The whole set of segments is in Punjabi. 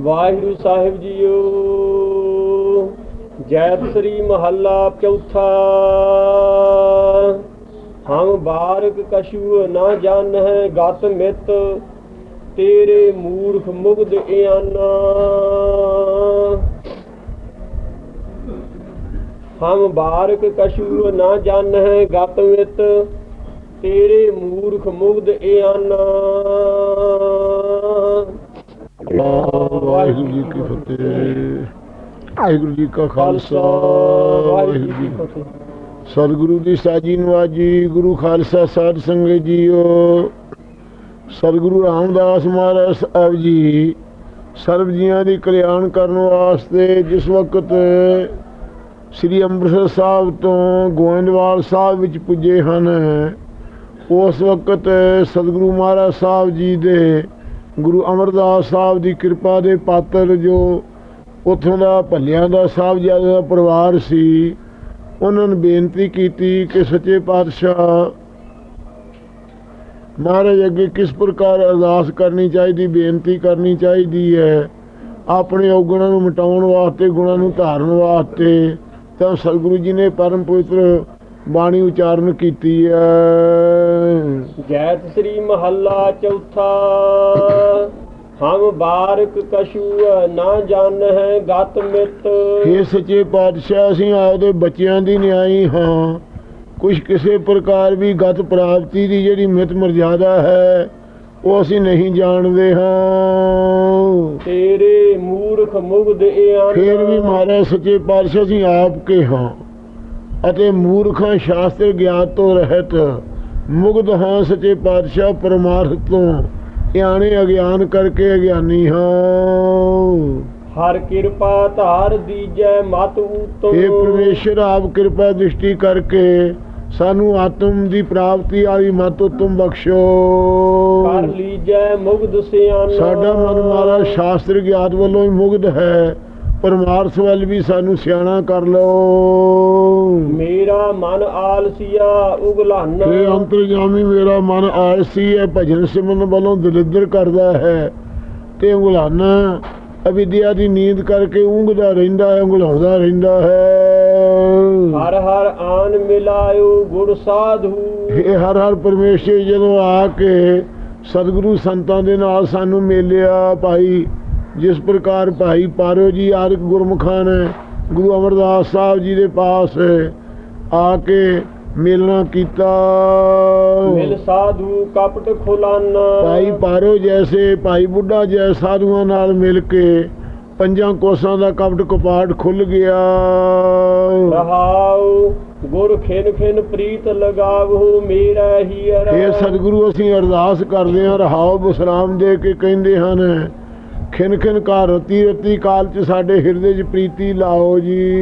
ਵਾਹਿਗੁਰੂ ਸਾਹਿਬ ਜੀਓ, ਜੈਤ ਸ੍ਰੀ ਮਹੱਲਾ ਚੌਥਾ। ਹਮ ਬਾਰਕ ਕਛੂ ਨਾ ਜਾਣ ਹੈ ਗਤ ਮਿਤ, ਤੇਰੇ ਮੂਰਖ ਮੁਗਧ ਇਆਨਾ। ਹਮ ਬਾਰਕ ਕਛੂ ਨਾ ਜਾਣ ਹੈ ਗਤ ਮਿਤ, ਤੇਰੇ ਮੂਰਖ ਮੁਗਧ ਇਆਨਾ। ਵਾਹਿਗੁਰੂ ਜੀ ਕੀ ਫਤਿਹ। ਵਾਹਿਗੁਰੂ ਜੀ ਕਾ ਖਾਲਸਾ, ਵਾਹਿਗੁਰੂ ਜੀ ਕੀ ਫਤਿਹ। ਸਤਿਗੁਰੂ ਦੀ ਸਾਜੀ ਨਵਾਜੀ ਗੁਰੂ ਖਾਲਸਾ ਸਾਧ ਸੰਗਤ ਜੀਓ। ਸਤਿਗੁਰੂ ਰਾਮਦਾਸ ਮਹਾਰਾਜ ਸਾਹਿਬ ਜੀ ਸਰਬ ਜੀਆਂ ਦੀ ਕਲਿਆਣ ਕਰਨ ਵਾਸਤੇ ਜਿਸ ਵਕਤ ਸ੍ਰੀ ਅੰਮ੍ਰਿਤਸਰ ਸਾਹਿਬ ਤੋਂ ਗੋਇੰਦਵਾਲ ਸਾਹਿਬ ਵਿੱਚ ਪੁੱਜੇ ਹਨ, ਉਸ ਵਕਤ ਸਤਿਗੁਰੂ ਮਹਾਰਾਜ ਸਾਹਿਬ ਜੀ ਦੇ ਗੁਰੂ ਅਮਰਦਾਸ ਸਾਹਿਬ ਦੀ ਕਿਰਪਾ ਦੇ ਪਾਤਰ ਜੋ ਉਥੋਂ ਦਾ ਭੱਲਿਆਂ ਦਾ ਸਾਹਿਬਜ਼ਾਦਾ ਦਾ ਪਰਿਵਾਰ ਸੀ, ਉਹਨਾਂ ਨੇ ਬੇਨਤੀ ਕੀਤੀ ਕਿ ਸੱਚੇ ਪਾਤਸ਼ਾਹ ਮਹਾਰਾਜ ਅੱਗੇ ਕਿਸ ਪ੍ਰਕਾਰ ਅਰਦਾਸ ਕਰਨੀ ਚਾਹੀਦੀ, ਬੇਨਤੀ ਕਰਨੀ ਚਾਹੀਦੀ ਹੈ। ਆਪਣੇ ਔਗਣਾਂ ਨੂੰ ਮਿਟਾਉਣ ਵਾਸਤੇ, ਗੁਣਾਂ ਨੂੰ ਧਾਰਨ ਵਾਸਤੇ ਤਾਂ ਸਤਿਗੁਰੂ ਜੀ ਨੇ ਪਰਮ ਪਵਿੱਤਰ ਬਾਣੀ ਉਚਾਰਨ ਕੀਤੀ ਹੈ। ਜੈਤ ਸ੍ਰੀ ਮਹੱਲਾ ਚੌਥਾ। ਹਮ ਬਾਰਕ ਕਛੂ ਨਾ ਜਾਣ ਹੈ ਗਤ ਮਿਤ। ਇਹ ਸੱਚੇ ਪਾਤਸ਼ਾਹ ਅਸੀਂ ਆਪਦੇ ਬੱਚਿਆਂ ਦੀ ਨਿਆਈ ਹਾਂ। ਕੁਝ ਕਿਸੇ ਪ੍ਰਕਾਰ ਵੀ ਗਤ ਪ੍ਰਾਪਤੀ ਦੀ ਜਿਹੜੀ ਮਿਤ ਮਰਜ਼ਾਦਾ ਹੈ ਉਹ ਅਸੀਂ ਨਹੀਂ ਜਾਣਦੇ ਹਾਂ। ਤੇਰੇ ਮੂਰਖ ਮੁਗਧ ਇਆਨਾ ਫਿਰ ਵੀ ਮਹਾਰਾਜ ਸੱਚੇ ਪਾਤਸ਼ਾਹ ਅਸੀਂ ਆਪ ਕੇ ਹਾਂ। ਅਤੇ ਮੂਰਖਾਂ ਸ਼ਾਸਤਰ ਗਿਆਨ ਤੋਂ ਰਹਿਤ ਮੁਗਧ ਹਾਂ ਸੱਚੇ ਪਾਤਸ਼ਾਹ ਪਰਮਾਰਥ ਤੋਂ। ਗਿਆਨੇ ਅਗਿਆਨ ਕਰਕੇ ਅਗਿਆਨੀ ਹਾਂ। ਹਰ ਕਿਰਪਾ ਧਾਰ ਦੀਜੈ ਮਤ ਉਤੋ। ਇਹ ਪਰਮੇਸ਼ਰ ਆਪ ਕਿਰਪਾ ਦ੍ਰਿਸ਼ਟੀ ਕਰਕੇ ਸਾਨੂੰ ਆਤਮ ਦੀ ਪ੍ਰਾਪਤੀ ਵਾਲੀ ਮਤ ਤੁਮ ਬਖਸ਼ੋ। ਕਰ ਲੀਜੈ ਮੁਗਧ ਸਿਆਨਾ ਸਾਡਾ ਮਨ ਮਾਰਾ ਸ਼ਾਸਤਰ ਗਿਆਤ ਵੱਲੋਂ ਹੀ ਮੁਗਧ ਹੈ। ਪਰਮਾਰਥ ਵੱਲ ਵੀ ਸਾਨੂੰ ਸਿਆਣਾ ਕਰ ਲਓ। ਮੇਰਾ ਮਨ ਆਲਸੀਆ ਉਗਲਾਨਾ। ਇਹ ਅੰਤਰਜਾਮੀ ਮੇਰਾ ਮਨ ਆਲਸੀ ਹੈ ਭਜਨ ਸਿਮਰਨ ਵੱਲੋਂ ਦਲਿੱਦਰ ਕਰਦਾ ਹੈ। ਤੇ ਉਂਗਲਾਨਾ ਅਵਿਦਿਆ ਦੀ ਨੀਂਦ ਕਰਕੇ ਉਂਘਦਾ ਰਹਿੰਦਾ ਹੈ ਉਂਘਲਾਉਂਦਾ ਰਹਿੰਦਾ ਹੈ। ਹਰ ਹਰ ਆਨ ਮਿਲਾਇਓ ਗੁਰ ਸਾਧੂ। ਇਹ ਹਰ ਹਰ ਪਰਮੇਸ਼ਰ ਜਦੋਂ ਆ ਕੇ ਸਤਿਗੁਰੂ ਸੰਤਾਂ ਦੇ ਨਾਲ ਸਾਨੂੰ ਮਿਲਿਆ ਭਾਈ ਜਿਸ ਪ੍ਰਕਾਰ ਭਾਈ ਪਾਰੋ ਜੀ ਆਰਕ ਗੁਰਮੁਖਾਂ ਨੇ ਗੁਰੂ ਅਮਰਦਾਸ ਸਾਹਿਬ ਜੀ ਦੇ ਪਾਸ ਆ ਕੇ ਮਿਲਣਾ ਕੀਤਾ। ਮਿਲ ਸਾਧੂ ਕਪਟ ਖੁਲਾਨਾ। ਭਾਈ ਪਾਰੋ ਜੈਸੇ ਭਾਈ ਬੁੱਢਾ ਜੈ ਸਾਧੂਆਂ ਨਾਲ ਮਿਲ ਕੇ ਪੰਜਾਂ ਕੋਸਾਂ ਦਾ ਕਪਟ ਕਪਾਟ ਖੁੱਲ ਗਿਆ। ਰਹਾਉ ਗੁਰ ਖਿਨ ਖਿਨ ਪ੍ਰੀਤ ਲਗਾਵੋ ਮੇਰਾ ਹੀ ਅਰ। ਇਹ ਸਤਿਗੁਰੂ ਅਸੀਂ ਅਰਦਾਸ ਕਰਦੇ ਹਾਂ ਰਹਾਉ ਬਸਰਾਮ ਦੇ ਕੇ ਕਹਿੰਦੇ ਹਨ ਖਿਨ ਖਿਨ ਕਾ ਰਤੀ ਰਤੀ ਕਾਲ ਚ ਸਾਡੇ ਹਿਰਦੇ 'ਚ ਪ੍ਰੀਤੀ ਲਾਓ ਜੀ।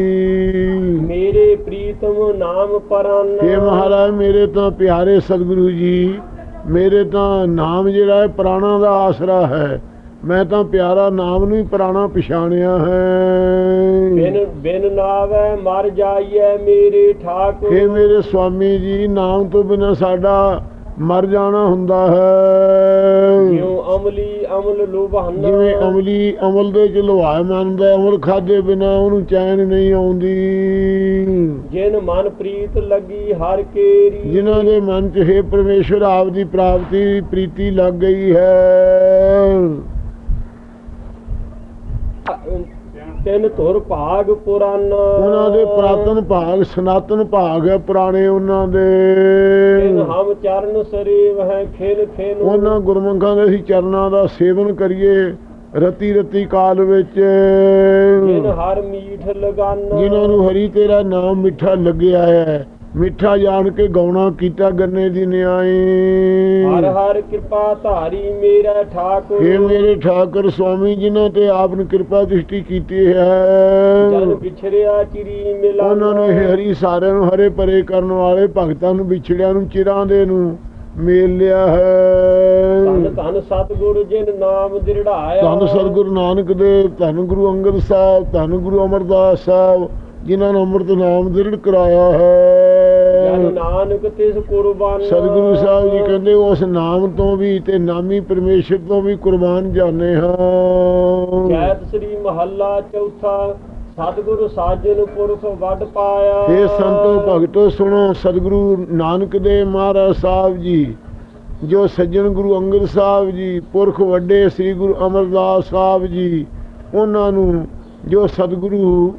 ਮੇਰੇ ਪ੍ਰੀਤਮ ਨਾਮ ਪਰਾਨਾ। ਇਹ ਮਹਾਰਾਜ ਮੇਰੇ ਤਾਂ ਪਿਆਰੇ ਸਤਿਗੁਰੂ ਜੀ ਮੇਰੇ ਤਾਂ ਨਾਮ ਜਿਹੜਾ ਹੈ ਪ੍ਰਾਣਾ ਦਾ ਆਸਰਾ ਹੈ। ਮੈਂ ਤਾਂ ਪਿਆਰਾ ਨਾਮ ਨੂੰ ਹੀ ਪ੍ਰਾਣਾ ਪਛਾਣਿਆ ਹੈ। ਬਿਨ ਬਿਨ ਨਾਵੈ ਮਰ ਜਾਈਐ ਮੇਰੇ ਠਾਕੁਰ। ਇਹ ਮੇਰੇ ਸੁਆਮੀ ਜੀ ਨਾਮ ਤੋਂ ਬਿਨਾ ਸਾਡਾ ਮਰ ਜਾਣਾ ਹੁੰਦਾ ਹੈ। ਜਿਉ ਅਮਲੀ ਅਮਲ ਲੋਭਾਨਾ ਜਿਵੇਂ ਅਮਲੀ ਅਮਲ ਦੇ ਚ ਲਵਾਇ ਮੰਨਦਾ ਅਮਲ ਖਾਦੇ ਬਿਨਾ ਉਹਨੂੰ ਚੈਨ ਨਹੀਂ ਆਉਂਦੀ। ਜਿਨ ਮਨ ਪ੍ਰੀਤ ਲੱਗੀ ਹਰ ਕੇਰੀ। ਜਿਨ੍ਹਾਂ ਦੇ ਮਨ ਚ ਹੈ ਪਰਮੇਸ਼ਰ ਆਪ ਦੀ ਪ੍ਰਾਪਤੀ ਪ੍ਰੀਤੀ ਲੱਗ ਗਈ ਹੈ। ਤਿੰਨ ਧੁਰ ਭਾਗ ਪੁਰਾਨਾ। ਉਹਨਾਂ ਦੇ ਪ੍ਰਾਤਨ ਭਾਗ ਸਨਾਤਨ ਭਾਗ ਹੈ ਪੁਰਾਣੇ ਉਹਨਾਂ ਦੇ। ਹਮ ਚਰਨ ਸਰੀਵ ਹੈ ਖਿਨ ਖਿਨ ਉਹਨਾਂ ਗੁਰਮੁਖਾਂ ਦੇ ਅਸੀਂ ਚਰਨਾਂ ਦਾ ਸੇਵਨ ਕਰੀਏ ਰਤੀ ਰਤੀ ਕਾਲ ਵਿੱਚ। ਜਿਨ ਹਰ ਮੀਠ ਲਗਾਨਾ। ਜਿਨ੍ਹਾਂ ਨੂੰ ਹਰੀ ਤੇਰਾ ਨਾਮ ਮਿੱਠਾ ਲੱਗਿਆ ਹੈ ਮਿੱਠਾ ਜਾਣ ਕੇ ਗਾਉਣਾ ਕੀਤਾ ਗੰਨੇ ਦੀ ਨਿਆਈ। ਹਰ ਹਰ ਕਿਰਪਾ ਧਾਰੀ ਮੇਰਾ ਠਾਕੁਰ। ਇਹ ਮੇਰੇ ਠਾਕਰ ਸੁਆਮੀ ਜਿਨ੍ਹਾਂ ਤੇ ਆਪ ਨੇ ਕਿਰਪਾ ਦ੍ਰਿਸ਼ਟੀ ਕੀਤੀ ਜਨ ਹੈ ਵਿਛੜਿਆ ਚਿਰੀ ਮਿਲਾ ਉਹਨਾਂ ਨੂੰ ਹਰੀ ਸਾਰਿਆਂ ਨੂੰ ਹਰੇ ਪਰੇ ਕਰਨ ਵਾਲੇ ਭਗਤਾਂ ਨੂੰ ਵਿਛੜਿਆਂ ਨੂੰ ਚਿਰਾਂ ਦੇ ਨੂੰ ਮੇਲ ਲਿਆ ਧੰਨ ਹੈ ਧੰਨ ਸਤਿਗੁਰ ਜਿਨ ਨਾਮ ਦਿਰੜਾਇਆ। ਧੰਨ ਸਤਿਗੁਰੂ ਨਾਨਕ ਦੇਵ ਧੰਨ ਗੁਰੂ ਅੰਗਦ ਸਾਹਿਬ ਧੰਨ ਗੁਰੂ ਅਮਰਦਾਸ ਸਾਹਿਬ ਜਿਨ੍ਹਾਂ ਨੇ ਅੰਮ੍ਰਿਤ ਨਾਮ ਦ੍ਰਿੜ ਕਰਾਇਆ ਜਨ ਨਾਨਕ ਤਿਸ ਕੁਰਬਾਨ ਸਤਿਗੁਰੂ ਸਾਹਿਬ ਜੀ ਕਹਿੰਦੇ ਉਸ ਨਾਮ ਤੋਂ ਵੀ ਤੇ ਨਾਮੀ ਪਰਮੇਸ਼ਰ ਤੋਂ ਵੀ ਕੁਰਬਾਨ ਜਾਣੇ ਹਾਂ। ਜੈਤ ਸ੍ਰੀ ਮਹੱਲਾ ਚੌਥਾ ਸਤਿਗੁਰੂ ਸਾਜਨ ਪੁਰਖ ਵੱਡ ਪਾਇਆ। ਇਹ ਸੰਤੋ ਭਗਤੋ ਸੁਣੋ ਸਤਿਗੁਰੂ ਨਾਨਕ ਦੇ ਮਹਾਰਾਜ ਸਾਹਿਬ ਜੀ ਜੋ ਸੱਜਣ ਗੁਰੂ ਅੰਗਦ ਸਾਹਿਬ ਜੀ ਪੁਰਖ ਵੱਡੇ ਸ੍ਰੀ ਗੁਰੂ ਅਮਰਦਾਸ ਸਾਹਿਬ ਜੀ ਉਹਨਾਂ ਨੂੰ ਜੋ ਸਤਿਗੁਰੂ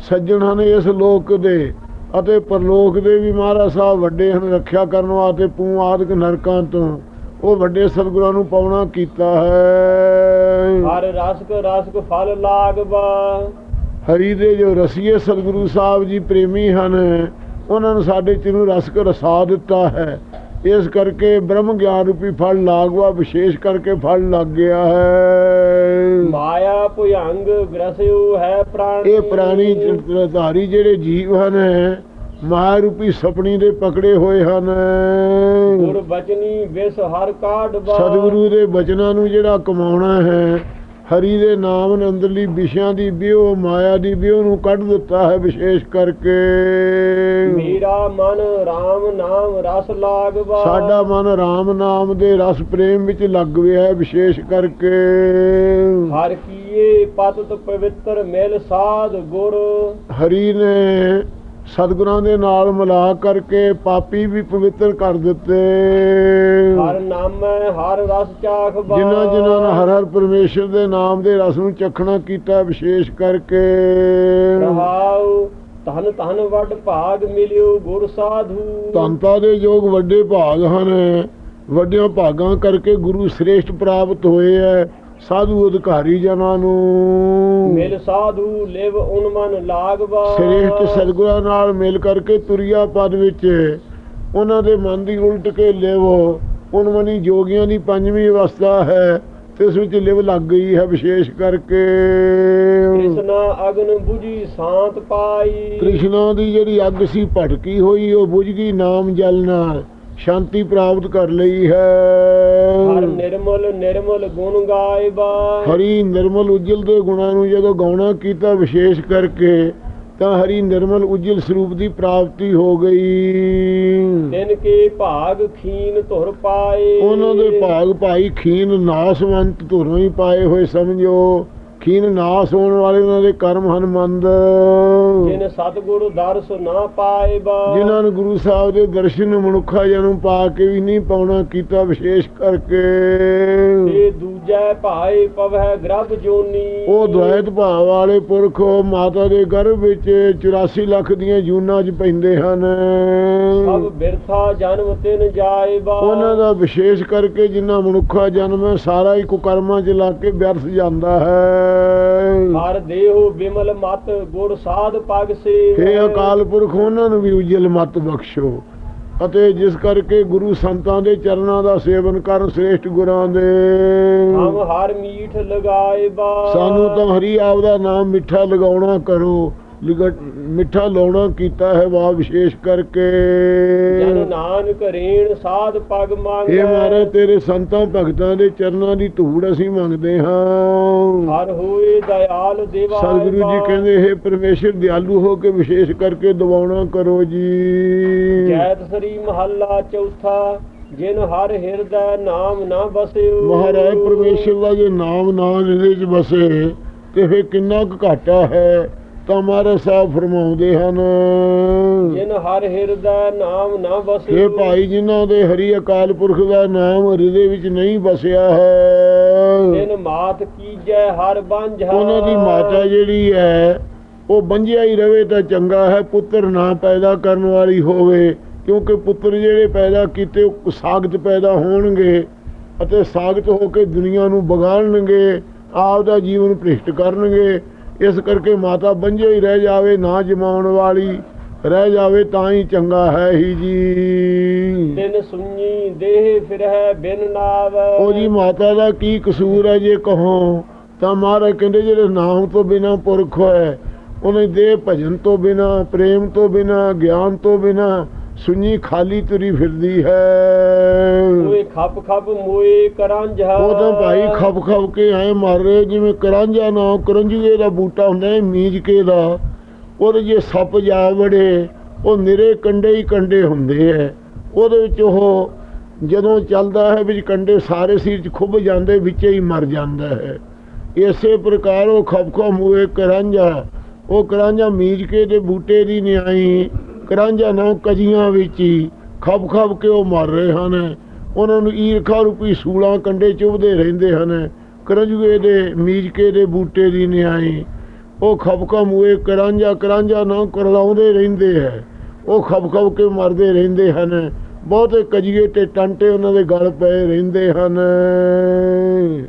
ਸੱਜਣ ਹਨ ਇਸ ਲੋਕ ਦੇ ਅਤੇ ਪਰਲੋਕ ਦੇ ਵੀ ਮਹਾਰਾਜ ਸਾਹਿਬ ਵੱਡੇ ਹਨ ਰੱਖਿਆ ਕਰਨ ਵਾਸਤੇ ਪੂ ਆਦਿਕ ਨਰਕਾਂ ਤੋਂ। ਉਹ ਵੱਡੇ ਸਤਿਗੁਰਾਂ ਨੂੰ ਪਾਉਣਾ ਕੀਤਾ ਹੈ। ਹਰ ਰਸਕ ਰਸਕ ਫਲ ਲਾਗਵਾ ਹਰੀ ਦੇ ਜੋ ਰਸੀਏ ਸਤਿਗੁਰੂ ਸਾਹਿਬ ਜੀ ਪ੍ਰੇਮੀ ਹਨ ਉਹਨਾਂ ਨੂੰ ਸਾਡੇ ਚ ਨੂੰ ਰਸਕ ਰਸਾ ਦਿੱਤਾ ਹੈ। ਇਸ ਕਰਕੇ ਬ੍ਰਹਮ ਗਿਆਨ ਰੂਪੀ ਫਲ ਲਾਗਵਾ ਵਿਸ਼ੇਸ਼ ਕਰਕੇ ਫਲ ਲੱਗ ਗਿਆ ਹੈ। ਮਾਇਆ ਭੁਯੰਗ ਗ੍ਰਸਿਓ ਹੈ ਪ੍ਰਾਣੀ। ਇਹ ਪ੍ਰਾਣੀ ਧਾਰੀ ਜਿਹੜੇ ਜੀਵ ਹਨ ਮਾਇਆ ਰੂਪੀ ਸਪਣੀ ਦੇ ਪਕੜੇ ਹੋਏ ਹਨ। ਗੁਰ ਬਚਨੀ ਵਿਸ ਹਰ ਕਾਢਵਾ ਸਤਿਗੁਰੂ ਦੇ ਬਚਨਾਂ ਨੂੰ ਜਿਹੜਾ ਕਮਾਉਣਾ ਹੈ ਹਰੀ ਦੇ ਨਾਮ ਨੇ ਅੰਦਰਲੀ ਵਿਸ਼ਿਆਂ ਦੀ ਵਿਉ ਮਾਇਆ ਦੀ ਵਿਉ ਨੂੰ ਕੱਢ ਦਿੱਤਾ ਹੈ ਵਿਸ਼ੇਸ਼ ਕਰਕੇ। ਮੇਰਾ ਮਨ RAM ਨਾਮ ਰਸ ਲਾਗਵਾ। ਸਾਡਾ ਮਨ RAM ਨਾਮ ਦੇ ਰਸ ਪ੍ਰੇਮ ਵਿੱਚ ਲੱਗ ਗਿਆ ਹੈ ਵਿਸ਼ੇਸ਼ ਕਰਕੇ। ਹਰ ਕੀਏ ਪਤਤ ਪਵਿੱਤਰ ਮਿਲ ਸਾਧ ਗੁਰ। ਹਰੀ ਨੇ ਸਤਿਗੁਰਾਂ ਦੇ ਨਾਲ ਮਿਲਾ ਕਰਕੇ ਪਾਪੀ ਵੀ ਪਵਿੱਤਰ ਕਰ ਦਿੱਤੇ। ਹਰ ਨਾਮੈ ਹਰ ਰਸ ਚਾਖਵਾ ਜਿਨ੍ਹਾਂ ਜਿਨ੍ਹਾਂ ਨੇ ਹਰ ਹਰ ਪਰਮੇਸ਼ਰ ਦੇ ਨਾਮ ਦੇ ਰਸ ਨੂੰ ਚਖਣਾ ਕੀਤਾ ਵਿਸ਼ੇਸ਼ ਕਰਕੇ। ਰਹਾਉ ਧਨ ਧਨ ਵੱਡ ਭਾਗ ਮਿਲਿਓ ਗੁਰ ਸਾਧੂ। ਤੰਤਾ ਦੇ ਯੋਗ ਵੱਡੇ ਭਾਗ ਹਨ। ਵੱਡਿਆਂ ਭਾਗਾਂ ਕਰਕੇ ਗੁਰੂ ਸ੍ਰੇਸ਼ਟ ਪ੍ਰਾਪਤ ਹੋਏ ਹੈ। ਸਾਧੂ ਅਧਿਕਾਰੀ ਜਨਾਂ ਨੂੰ। ਮਿਲ ਸਾਧੂ ਲਿਵ ਉਨ ਮਨ ਲਾਗਵਾ। ਸ੍ਰੇਸ਼ਟ ਸਤਿਗੁਰਾਂ ਨਾਲ ਮਿਲ ਕਰਕੇ ਤੁਰਿਆ ਪਦ ਵਿੱਚ। ਉਹਨਾਂ ਦੇ ਮਨ ਦੀ ਉਲਟ ਕੇ ਲਿਵ ਉਨਮਨੀ ਜੋਗੀਆਂ ਦੀ ਪੰਜਵੀਂ ਅਵਸਥਾ ਹੈ। ਤੇ ਇਸ ਵਿੱਚ ਲਿਵ ਲੱਗ ਗਈ ਹੈ ਵਿਸ਼ੇਸ਼ ਕਰਕੇ। ਕ੍ਰਿਸ਼ਨਾ ਅਗਨ 부ਜੀ ਸਾਤ ਪਾਈ। ਕ੍ਰਿਸ਼ਨਾ ਦੀ ਜਿਹੜੀ ਅੱਗ ਸੀ ਭਟਕੀ ਹੋਈ ਉਹ ਬੁਝ ਗਈ ਨਾਮ ਜਲ ਨਾਲ। ਸ਼ਾਂਤੀ ਪ੍ਰਾਪਤ ਕਰ ਲਈ ਹਰ ਹੈ ਨਿਰਮਲ ਨਿਰਮਲ ਗੁਣ ਗਾਇਬਾ। ਹਰੀ ਨਿਰਮਲ ਉਜਲ ਦੇ ਗੁਣਾਂ ਨੂੰ ਜਦੋਂ ਗਾਉਣਾ ਕੀਤਾ ਵਿਸ਼ੇਸ਼ ਕਰਕੇ ਤਾਂ ਹਰੀ ਨਿਰਮਲ ਉਜਲ ਸਰੂਪ ਦੀ ਪ੍ਰਾਪਤੀ ਹੋ ਗਈ। ਤਿਨ ਕੇ ਭਾਗ ਖੀਨ ਧੁਰ ਪਾਏ। ਉਹਨਾਂ ਦੇ ਭਾਗ ਭਾਈ ਖੀਨ ਨਾਸਵੰਤ ਧੁਰੋਂ ਹੀ ਪਾਏ ਹੋਏ ਸਮਝੋ ਖੀਨ ਨਾਸ ਹੋਣ ਵਾਲੇ ਉਹਨਾਂ ਦੇ ਕਰਮ ਹਨ ਮੰਦ ਜਿਨ ਸਤਿਗੁਰ ਦਰਸ ਨਾ ਪਾਏ ਬਾ। ਜਿਨ੍ਹਾਂ ਨੂੰ ਗੁਰੂ ਸਾਹਿਬ ਦੇ ਦਰਸ਼ਨ ਮਨੁੱਖਾ ਜਨਮ ਪਾ ਕੇ ਵੀ ਨਹੀਂ ਪਾਉਣਾ ਕੀਤਾ ਵਿਸ਼ੇਸ਼ ਕਰਕੇ। ਤੇ ਦੂਜੈ ਭਾਏ ਪਵੈ ਗ੍ਰਭ ਜੋਨੀ। ਉਹ ਦ્વੈਤ ਭਾਵ ਵਾਲੇ ਪੁਰਖ ਮਾਤਾ ਦੇ ਗਰਭ ਵਿੱਚ 84 ਲੱਖ ਦੀਆਂ ਜੂਨਾਂ 'ਚ ਪੈਂਦੇ ਹਨ। ਸਭ ਬਿਰਥਾ ਜਨਮ ਤਿਨ ਜਾਏ ਬਾ। ਉਹਨਾਂ ਦਾ ਵਿਸ਼ੇਸ਼ ਕਰਕੇ ਜਿੰਨਾ ਮਨੁੱਖਾ ਜਨਮ ਹੈ ਸਾਰਾ ਹੀ ਕੁਕਰਮਾਂ 'ਚ ਲੱਗ ਕੇ ਵਿਅਰਥ ਜਾਂਦਾ ਹੈ। ਹਰ ਦੇਹੋ ਬਿਮਲ ਮਤ ਗੁਰ ਸਾਧ ਪਗ ਸੇ ਹੇ ਅਕਾਲ ਪੁਰਖ ਉਹਨਾਂ ਨੂੰ ਵੀ ਉਜਲ ਮਤ ਬਖਸ਼ੋ। ਅਤੇ ਜਿਸ ਕਰਕੇ ਗੁਰੂ ਸੰਤਾਂ ਦੇ ਚਰਨਾਂ ਦਾ ਸੇਵਨ ਕਰਨ ਸ੍ਰੇਸ਼ਟ ਗੁਰਾਂ ਦੇ। ਹਮ ਹਰ ਮੀਠ ਲਗਾਏ ਬਾ ਸਾਨੂੰ ਤਾਂ ਹਰੀ ਆਪ ਦਾ ਨਾਮ ਮਿੱਠਾ ਲਗਾਉਣਾ ਕਰੋ। ਮਿੱਠਾ ਲਾਉਣਾ ਕੀਤਾ ਹੈ ਵਾ ਵਿਸ਼ੇਸ਼ ਕਰਕੇ। ਜਨ ਨਾਨਕ ਰੇਣ ਸਾਧ ਪਗ ਮੰਗੈ। ਇਹ ਮਾਰੇ ਤੇਰੇ ਸੰਤਾਂ ਭਗਤਾਂ ਦੇ ਚਰਨਾਂ ਦੀ ਧੂੜ ਅਸੀਂ ਮੰਗਦੇ ਹਾਂ। ਹਰ ਹੋਏ ਦਇਆਲ ਦੇਵਾ ਸਤਿਗੁਰੂ ਜੀ ਕਹਿੰਦੇ ਹੈ ਪਰਮੇਸ਼ਰ ਦਿਆਲੂ ਹੋ ਕੇ ਵਿਸ਼ੇਸ਼ ਕਰਕੇ ਦਵਾਉਣਾ ਕਰੋ ਜੀ। ਜੈਤ ਸ੍ਰੀ ਮਹੱਲਾ ਚੌਥਾ ਜਿਨ ਹਰ ਹਿਰਦੈ ਨਾਮ ਨਾ ਬਸਿਓ। ਮਹਾਰਾਜ ਪਰਮੇਸ਼ਰ ਦਾ ਜੇ ਨਾਮ ਨਾ ਇਹਦੇ ਚ ਵਸੇ ਤੇ ਫੇ ਕਿੰਨਾ ਘਾਟਾ ਹੈ? ਤਾਂ ਮਹਾਰਾਜ ਸਾਹਿਬ ਫਰਮਾਉਂਦੇ ਹਨ। ਜਿਨ ਹਰ ਹਿਰਦੈ ਨਾਮ ਨਾ ਬਸਿਓ ਇਹ ਭਾਈ ਜਿਨ੍ਹਾਂ ਦੇ ਹਰੀ ਅਕਾਲ ਪੁਰਖ ਦਾ ਨਾਮ ਹਿਰਦੇ ਵਿੱਚ ਨਹੀਂ ਵਸਿਆ ਹੈ। ਜਿਨ ਮਾਤ ਕੀਜੈ ਹਰ ਬੰਝਾ ਉਹਨਾਂ ਦੀ ਮਾਤਾ ਜਿਹੜੀ ਹੈ ਉਹ ਬੰਝਿਆ ਹੀ ਰਵੇ ਤਾਂ ਚੰਗਾ ਹੈ ਪੁੱਤਰ ਨਾ ਪੈਦਾ ਕਰਨ ਵਾਲੀ ਹੋਵੇ। ਕਿਉਂਕਿ ਪੁੱਤਰ ਜਿਹੜੇ ਪੈਦਾ ਕੀਤੇ ਉਹ ਸਾਗਤ ਪੈਦਾ ਹੋਣਗੇ ਅਤੇ ਸਾਗਤ ਹੋ ਕੇ ਦੁਨੀਆ ਨੂੰ ਵਿਗਾੜਨਗੇ ਆਪ ਦਾ ਜੀਵਨ ਭ੍ਰਿਸ਼ਟ ਕਰਨਗੇ। ਇਸ ਕਰਕੇ ਮਾਤਾ ਬੰਝਿਆ ਹੀ ਰਹਿ ਜਾਵੇ ਨਾ ਜਮਾਉਣ ਵਾਲੀ। ਰਹਿ ਜਾਵੇ ਤਾਂ ਹੀ ਚੰਗਾ ਹੈ ਹੀ ਜੀ। ਤਿਨ ਸੁਣੀ ਦੇਹ ਫਿਰਹਿ ਬਿਨ ਨਾਵ। ਉਹ ਜੀ ਮਾਤਾ ਦਾ ਕੀ ਕਸੂਰ ਹੈ ਜੇ ਕਹੋ? ਤਾਂ ਮਹਾਰਾਜ ਕਹਿੰਦੇ ਜਿਹੜੇ ਨਾਮ ਤੋਂ ਬਿਨਾ ਪੁਰਖ ਹੈ ਉਹਨੇ ਦੇ ਭਜਨ ਤੋਂ ਬਿਨਾ ਪ੍ਰੇਮ ਤੋਂ ਬਿਨਾ ਗਿਆਨ ਤੋਂ ਬਿਨਾ ਸੁਣੀ ਖਾਲੀ ਤੁਰੀ ਫਿਰਦੀ ਹੈ। ਮੋਏ ਖਪ ਖਪ ਮੋਏ ਕਰਾਂਝਾ ਉਹ ਤਾਂ ਭਾਈ ਖਪ ਖਪ ਕੇ ਐ ਮਰ ਰਹੇ ਜਿਵੇਂ ਕਰਾਂਜਾ ਨਾ ਕਰੰਜੂਏ ਦਾ ਬੂਟਾ ਹੁੰਦਾ ਹੈ ਮੀਜ ਕੇ ਦਾ। ਉਹਦੇ ਜੇ ਸੱਪ ਜਾ ਵੜੇ ਉਹ ਨਿਰੇ ਕੰਡੇ ਹੀ ਕੰਡੇ ਹੁੰਦੇ ਐ ਉਹਦੇ ਵਿੱਚ ਉਹ ਜਦੋਂ ਚੱਲਦਾ ਹੈ ਵਿੱਚ ਕੰਡੇ ਸਾਰੇ ਸਿਰ 'ਚ ਖੁੱਭ ਜਾਂਦੇ ਵਿੱਚੇ ਹੀ ਮਰ ਜਾਂਦਾ ਹੈ। ਇਸੇ ਪ੍ਰਕਾਰ ਉਹ ਖਪਖਮ ਹੋਏ ਕਰਾਂਝਾ ਉਹ ਕਰਾਂਝਾ ਮੀਜ ਕੇ ਦੇ ਬੂਟੇ ਦੀ ਨਿਆਈ ਕਰਾਂਝਾ ਨਾ ਕਜੀਆਂ ਵਿੱਚ ਹੀ ਖਪ ਖਪ ਕੇ ਉਹ ਮਰ ਰਹੇ ਹਨ। ਉਹਨਾਂ ਨੂੰ ਈਰਖਾ ਰੂਪੀ ਸੂਲਾਂ ਕੰਡੇ ਚੁਭਦੇ ਰਹਿੰਦੇ ਹਨ। ਕਰੰਜੂਏ ਦੇ ਮੀਜ ਕੇ ਦੇ ਬੂਟੇ ਦੀ ਨਿਆਈ। ਉਹ ਖਪਖਮ ਹੋਏ ਕਰਾਂਝਾ ਕਰਾਂਝਾ ਨਾ ਕਰਲਾਉਂਦੇ ਰਹਿੰਦੇ ਹੈ। ਉਹ ਖਪਖਪ ਕੇ ਮਰਦੇ ਰਹਿੰਦੇ ਹਨ। ਬਹੁਤੇ ਕਜੀਏ ਤੇ ਟਾਂਟੇ ਉਹਨਾਂ ਦੇ ਗਲ ਪਏ ਰਹਿੰਦੇ ਹਨ।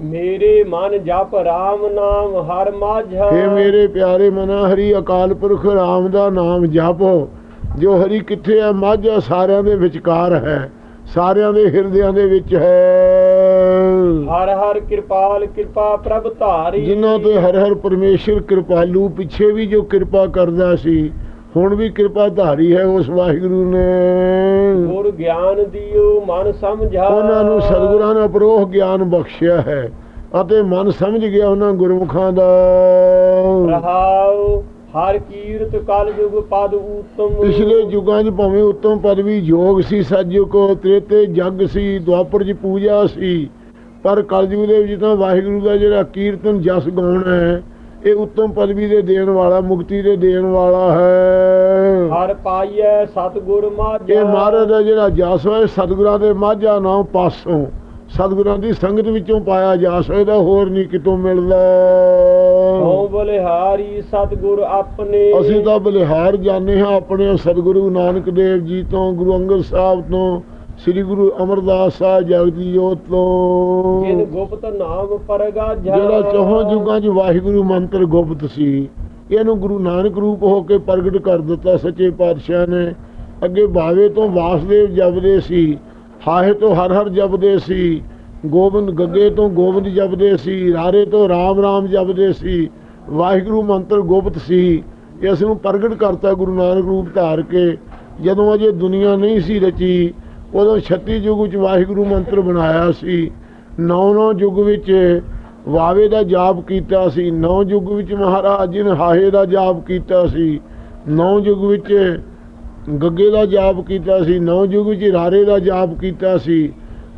ਮੇਰੇ ਮਨ ਜਪ ਰਾਮ ਨਾਮ ਹਰ ਮਾਝਾ। हे ਮੇਰੇ ਪਿਆਰੇ ਮਨਾ ਹਰੀ ਅਕਾਲ ਪੁਰਖ ਰਾਮ ਦਾ ਨਾਮ ਜਪੋ। ਜੋ ਹਰੀ ਕਿੱਥੇ ਹੈ ਮਾਝਾ ਸਾਰਿਆਂ ਦੇ ਵਿਚਕਾਰ ਹੈ ਸਾਰਿਆਂ ਦੇ ਹਿਰਦਿਆਂ ਦੇ ਵਿੱਚ ਹੈ। ਹਰ ਹਰ ਕਿਰਪਾਲ ਕਿਰਪਾ ਪ੍ਰਭ ਧਾਰੀ। ਜਿਨ੍ਹਾਂ ਤੇ ਹਰ ਹਰ ਪਰਮੇਸ਼ਰ ਕਿਰਪਾਲੂ ਪਿੱਛੇ ਵੀ ਜੋ ਕਿਰਪਾ ਕਰਦਾ ਸੀ ਹੁਣ ਵੀ ਕਿਰਪਾ ਧਾਰੀ ਹੈ ਉਸ ਵਾਹਿਗੁਰੂ ਨੇ। ਗੁਰ ਗਿਆਨ ਦਿਓ ਮਨ ਸਮਝਾ। ਉਹਨਾਂ ਨੂੰ ਸਤਿਗੁਰਾਂ ਨੇ ਅਪਰੋਹ ਗਿਆਨ ਬਖਸ਼ਿਆ ਹੈ ਅਤੇ ਮਨ ਸਮਝ ਗਿਆ ਉਹਨਾਂ ਗੁਰਮੁਖਾਂ ਦਾ। ਰਹਾਉ ਹਰ ਕੀਰਤ ਕਲ ਯੁਗ ਪਦ ਉਤਮ ਪਿਛਲੇ ਯੁਗਾਂ 'ਚ ਭਾਵੇਂ ਉੱਤਮ ਪਦਵੀ ਯੋਗ ਸੀ ਸੱਜੋ ਕੋ ਤ੍ਰੇਤੇ ਜਗ ਸੀ ਦੁਆਪਰ 'ਚ ਪੂਜਾ ਸੀ। ਪਰ ਕਲਯੁਗ ਦੇ ਵਿੱਚ ਤਾਂ ਵਾਹਿਗੁਰੂ ਦਾ ਜਿਹੜਾ ਕੀਰਤਨ ਜਸ ਗਾਉਣਾ ਹੈ ਇਹ ਉੱਤਮ ਪਦਵੀ ਦੇ ਦੇਣ ਵਾਲਾ ਮੁਕਤੀ ਦੇ ਦੇਣ ਵਾਲਾ ਹੈ। ਹਰ ਪਾਈਐ ਸਤਗੁਰ ਮਾਝਾ। ਇਹ ਮਹਾਰਾਜ ਦਾ ਜਿਹੜਾ ਜਸ ਹੈ ਸਤਿਗੁਰਾਂ ਦੇ ਮਾਝਾ ਨਾਮ ਪਾਸੋਂ। ਸਤਿਗੁਰਾਂ ਦੀ ਸੰਗਤ ਵਿੱਚੋਂ ਪਾਇਆ ਜਾ ਸਕਦਾ ਹੋਰ ਨਹੀਂ ਕਿਤੋਂ ਮਿਲਦਾ। ਹਉ ਬਲਿਹਾਰੀ ਸਤਗੁਰ ਆਪਣੇ। ਅਸੀਂ ਤਾਂ ਬਲਿਹਾਰ ਜਾਣੇ ਹਾਂ ਆਪਣੇ ਸਤਿਗੁਰੂ ਨਾਨਕ ਦੇਵ ਜੀ ਤੋਂ ਗੁਰੂ ਅੰਗਦ ਸਾਹਿਬ ਤੋਂ ਸ੍ਰੀ ਗੁਰੂ ਅਮਰਦਾਸ ਸਾਹਿਬ ਜਗਦੀ ਜੋਤ ਤੋਂ। ਜਿਨ ਗੁਪਤ ਨਾਮ ਪਰਗਾ ਜਿਹੜਾ ਚੌਹਾਂ ਯੁਗਾਂ 'ਚ ਵਾਹਿਗੁਰੂ ਮੰਤਰ ਗੁਪਤ ਸੀ ਇਹਨੂੰ ਗੁਰੂ ਨਾਨਕ ਰੂਪ ਹੋ ਕੇ ਪ੍ਰਗਟ ਕਰ ਦਿੱਤਾ ਸੱਚੇ ਪਾਤਸ਼ਾਹ ਨੇ। ਅੱਗੇ ਬਾਵੇ ਤੋਂ ਵਾਸਦੇਵ ਜਪਦੇ ਸੀ ਹਾਹੇ ਤੋਂ ਹਰ ਹਰ ਜਪਦੇ ਸੀ। ਗੋਬਿੰਦ ਗੱਗੇ ਤੋਂ ਗੋਬਿੰਦ ਜਪਦੇ ਸੀ, ਰਾਰੇ ਤੋਂ ਰਾਮ ਰਾਮ ਜਪਦੇ ਸੀ। ਵਾਹਿਗੁਰੂ ਮੰਤਰ ਗੋਪਤ ਸੀ ਇਸ ਨੂੰ ਪ੍ਰਗਟ ਕਰਤਾ ਗੁਰੂ ਨਾਨਕ ਰੂਪ ਧਾਰ ਕੇ। ਜਦੋਂ ਅਜੇ ਦੁਨੀਆ ਨਹੀਂ ਸੀ ਰਚੀ, ਉਦੋਂ 36 ਯੁੱਗ ਵਿੱਚ ਵਾਹਿਗੁਰੂ ਮੰਤਰ ਬਣਾਇਆ ਸੀ। ਨੌ ਨੌ ਯੁੱਗ ਵਿੱਚ ਵਾਵੇ ਦਾ ਜਾਪ ਕੀਤਾ ਸੀ। ਨੌ ਯੁੱਗ ਵਿੱਚ ਮਹਾਰਾਜ ਜੀ ਨੇ ਹਾਹੇ ਦਾ ਜਾਪ ਕੀਤਾ ਸੀ। ਨੌ ਯੁੱਗ ਵਿੱਚ ਗੱਗੇ ਦਾ ਜਾਪ ਕੀਤਾ ਸੀ ਨੌ ਯੁੱਗ ਵਿੱਚ ਰਾਰੇ ਦਾ ਜਾਪ ਕੀਤਾ ਸੀ।